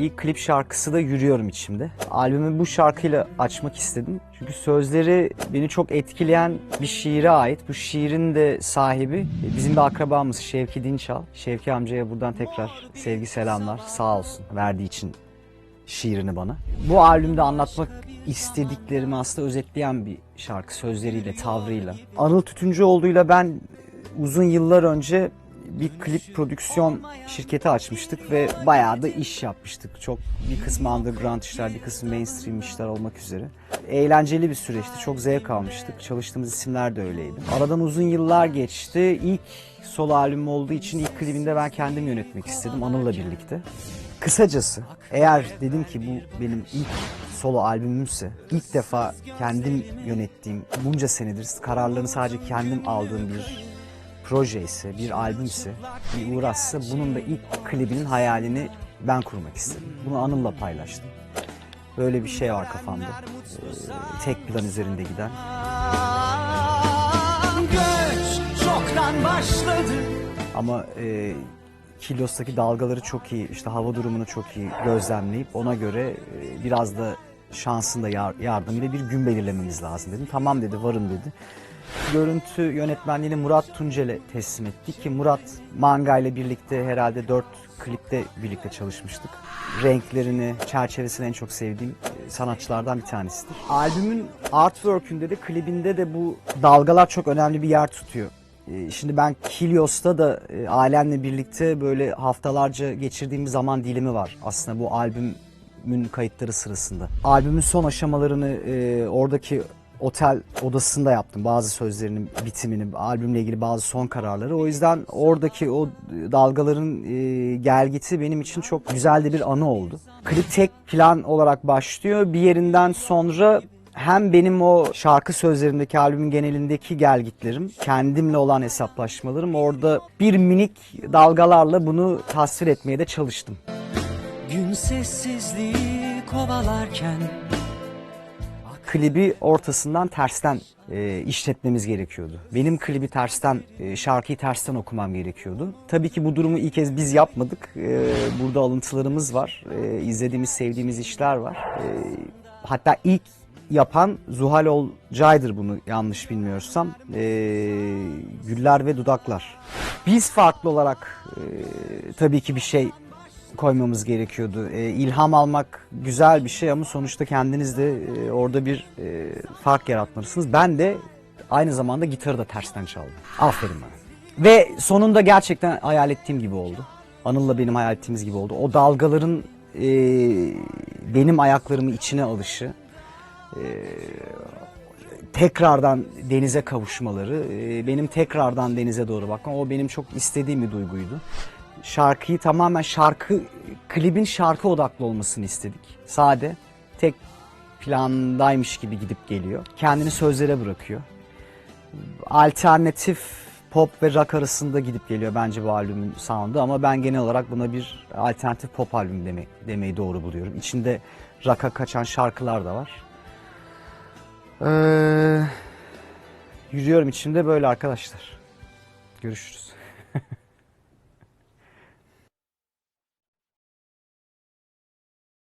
İlk klip şarkısı da Yürüyorum içimde. Albümü bu şarkıyla açmak istedim. Çünkü sözleri beni çok etkileyen bir şiire ait. Bu şiirin de sahibi bizim bir akrabamız Şevki Dinçal. Şevki amcaya buradan tekrar sevgi selamlar. Sağ olsun verdiği için şiirini bana. Bu albümde anlatmak istediklerimi aslında özetleyen bir şarkı sözleriyle, tavrıyla. Anıl Tütüncüoğlu'yla ben uzun yıllar önce bir klip prodüksiyon şirketi açmıştık ve bayağı da iş yapmıştık. Çok bir kısmı underground işler, bir kısmı mainstream işler olmak üzere. Eğlenceli bir süreçti. Çok zevk almıştık. Çalıştığımız isimler de öyleydi. Aradan uzun yıllar geçti. İlk solo albüm olduğu için ilk klibinde ben kendim yönetmek istedim Anıl'la birlikte. Kısacası eğer dedim ki bu benim ilk solo albümümse, ilk defa kendim yönettiğim, bunca senedir kararlarını sadece kendim aldığım bir proje ise, bir albümse, bir uğraşsa bunun da ilk klibinin hayalini ben kurmak istedim. Bunu Anıl'la paylaştım. Böyle bir şey var kafamda. Ee, tek plan üzerinde giden. Göç çoktan başladı Ama e, Kilyos'taki dalgaları çok iyi, işte hava durumunu çok iyi gözlemleyip ona göre e, biraz da şansın da yar, yardımıyla bir gün belirlememiz lazım dedim. Tamam dedi, varım dedi. Görüntü yönetmenliğini Murat Tuncel'e teslim ettik ki Murat Manga ile birlikte herhalde dört klipte birlikte çalışmıştık. Renklerini, çerçevesini en çok sevdiğim e, sanatçılardan bir tanesidir. Albümün artwork'ünde de klibinde de bu dalgalar çok önemli bir yer tutuyor. Ee, Şimdi ben Kilios'ta da e, ailemle birlikte böyle haftalarca geçirdiğim bir zaman dilimi var. Aslında bu albümün kayıtları sırasında. Albümün son aşamalarını e, oradaki otel odasında yaptım. Bazı sözlerinin bitimini, albümle ilgili bazı son kararları. O yüzden oradaki o dalgaların e, gelgiti benim için çok güzel de bir anı oldu. Klip tek plan olarak başlıyor. Bir yerinden sonra hem benim o şarkı sözlerindeki albümün genelindeki gelgitlerim, kendimle olan hesaplaşmalarım orada bir minik dalgalarla bunu tasvir etmeye de çalıştım. Gün sessizliği kovalarken Klibi ortasından tersten e, işletmemiz gerekiyordu. Benim klibi tersten, e, şarkıyı tersten okumam gerekiyordu. Tabii ki bu durumu ilk kez biz yapmadık. E, burada alıntılarımız var. E, izlediğimiz, sevdiğimiz işler var. E, hatta ilk yapan Zuhal Olcay'dır bunu yanlış bilmiyorsam. E, Güller ve Dudaklar. Biz farklı olarak e, tabii ki bir şey koymamız gerekiyordu. E, ilham almak güzel bir şey ama sonuçta kendiniz de e, orada bir e, fark yaratmalısınız. Ben de aynı zamanda gitarı da tersten çaldım. Aferin bana. Ve sonunda gerçekten hayal ettiğim gibi oldu. Anıl'la benim hayal ettiğimiz gibi oldu. O dalgaların e, benim ayaklarımı içine alışı, e, tekrardan denize kavuşmaları, e, benim tekrardan denize doğru bakmam o benim çok istediğim bir duyguydu. Şarkıyı tamamen şarkı, klibin şarkı odaklı olmasını istedik. Sade, tek plandaymış gibi gidip geliyor. Kendini sözlere bırakıyor. Alternatif pop ve rock arasında gidip geliyor bence bu albümün sound'u ama ben genel olarak buna bir alternatif pop albüm demek, demeyi doğru buluyorum. İçinde rock'a kaçan şarkılar da var. Ee, yürüyorum içimde böyle arkadaşlar. Görüşürüz.